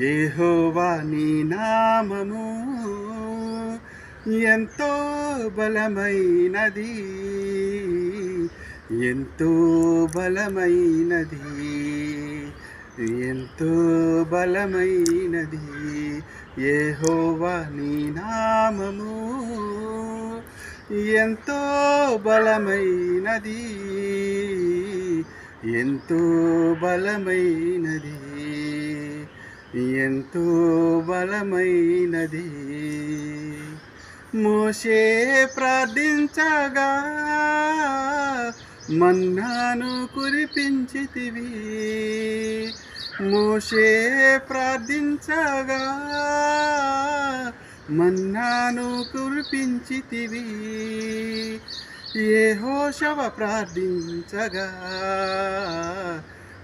ఏహోవా నీ నామము ఎంతో బలమైనది ఎంతో బలమైనది ఎంతో బలమైనది. ఏహోవా నీ నామము ఎంతో బలమైనది ఎంతో బలమైనది. ఎంతో బలమైనది. మోషే ప్రార్థించగా మన్నాను కురిపించితివి. మోషే ప్రార్థించగా మన్నాను కురిపించితివి. ఏ హోషవ ప్రార్థించగా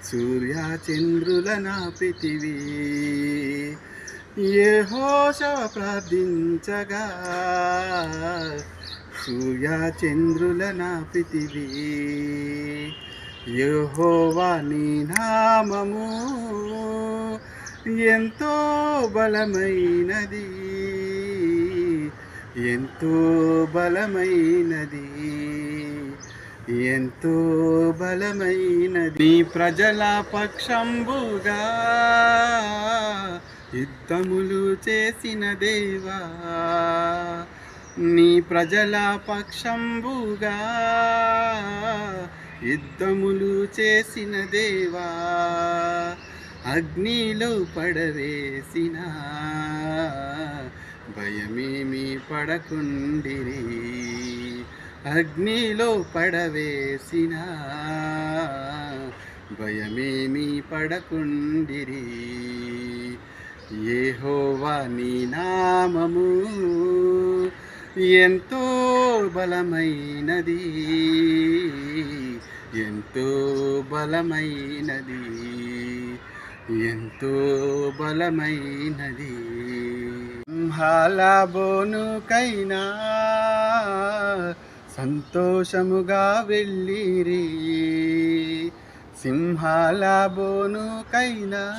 సూర్యచంద్రుల నాపితివి ఏ హోష ప్రార్థించగా సూర్యచంద్రుల నాపితివి యహోవా నీ నామము ఎంతో బలమైనది. ఎంతో బలమైనది. ఎంతో బలమైనది. నీ ప్రజల పక్షంబుగా యుద్ధములు చేసిన దేవా నీ ప్రజల పక్షంబుగా యుద్ధములు చేసిన దేవా అగ్నిలో పడవేసిన భయమేమీ పడకుండిరే. అగ్నిలో పడవేసిన భయమేమీ పడకుండిరి. ఏహోవా నీ నామము ఎంతో బలమైనది ఎంతో బలమైనది ఎంతో బలమైనది. హాలబోనుకైనా సంతోషముగా వెళ్ళిరి. సింహాల బోనుకైనా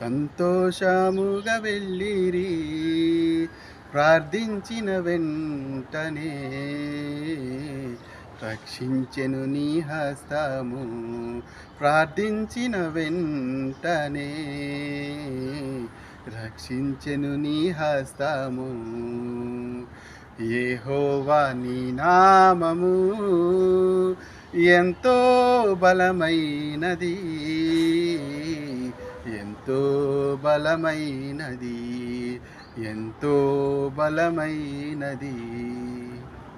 సంతోషముగా వెళ్ళిరి. ప్రార్థించిన వెంటనే రక్షించెను నీ హస్తము. ప్రార్థించిన వెంటనే రక్షించెను నీ హస్తము. ఏహోవా నీ నామము ఎంతో బలమైనది. ఎంతో బలమైనది. ఎంతో బలమైనది.